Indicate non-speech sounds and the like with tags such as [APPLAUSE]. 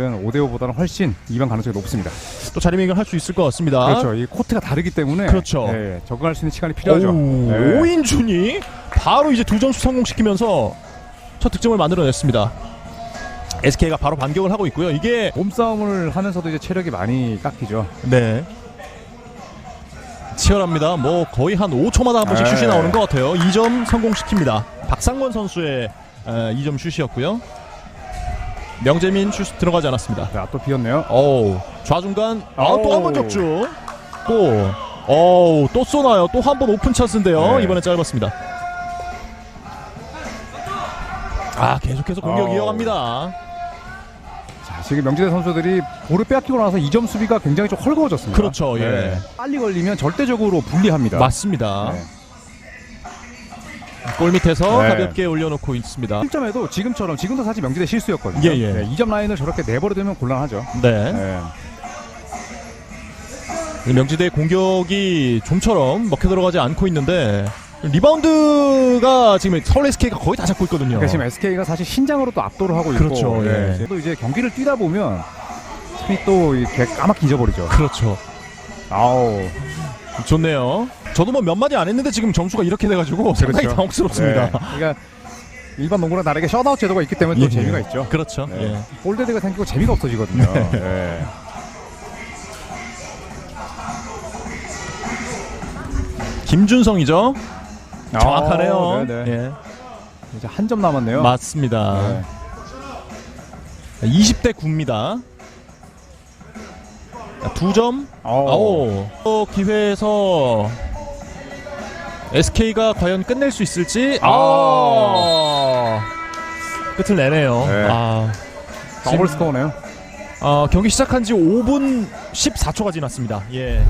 사실은 5대5보다는 훨씬 이반 가능성이 높습니다. 또 자리매김 할수 있을 것 같습니다. 그렇죠. 이 코트가 다르기 때문에 그렇죠. 예, 적응할 수 있는 시간이 필요하죠. 오, 네. 오인준이 바로 이제 두 점수 성공시키면서 첫 득점을 만들어냈습니다. SK가 바로 반격을 하고 있고요. 이게 몸싸움을 하면서도 이제 체력이 많이 깎이죠. 네 치열합니다. 뭐 거의 한 5초마다 한 번씩 네. 슛이 나오는 것 같아요. 2점 성공시킵니다. 박상권 선수의 에, 2점 슛이었고요. 명재민 슛 들어가지 않았습니다. 자, 또 비었네요. 어우 좌중간 아또 한 번. 적중 또 어우 또 쏘나요 또 한 번 오픈 찬스인데요 네. 이번엔 짧았습니다 아 계속해서 공격 어우. 이어갑니다 자, 지금 명지대 선수들이 볼을 빼앗기고 나서 2점 수비가 굉장히 좀 헐거워졌습니다. 그렇죠, 예. 빨리 걸리면 절대적으로 불리합니다. 맞습니다 네. 골 밑에서 네. 가볍게 올려놓고 있습니다 1점에도 지금처럼 지금도 사실 명지대 실수였거든요. 예, 예. 네, 2점 라인을 저렇게 내버려두면 곤란하죠. 네 네. 명지대 공격이 좀처럼 먹혀 들어가지 않고 있는데 리바운드가 지금 서울 SK가 거의 다 잡고 있거든요 그러니까 지금 SK가 사실 신장으로 또 압도를 하고 있고 그렇죠, 예. 네. 또 이제 경기를 뛰다 보면 참이 또 이렇게 까맣게 잊어버리죠. 그렇죠 아우. 좋네요 저도 뭐 몇 마디 안 했는데 지금 점수가 이렇게 돼가지고 [LAUGHS] 상당히 그렇죠. 당혹스럽습니다 네. 그러니까 일반 농구랑 다르게 셧아웃 제도가 있기 때문에 또 예, 예. 재미가 있죠. 그렇죠 네. 예. 볼데드가 생기고 재미가 없어지거든요. [LAUGHS] 네. 네. 김준성이죠. 정확하네요. 아, 네네. 예. 이제 한 점 남았네요. 맞습니다. 네. 20대 9입니다. 두 점. 아오. 또 기회에서 SK가 과연 끝낼 수 있을지. 아. 끝을 내네요. 네. 아. 더블 지금, 스코어네요. 어, 경기 시작한 지 5분 14초가 지났습니다. 예.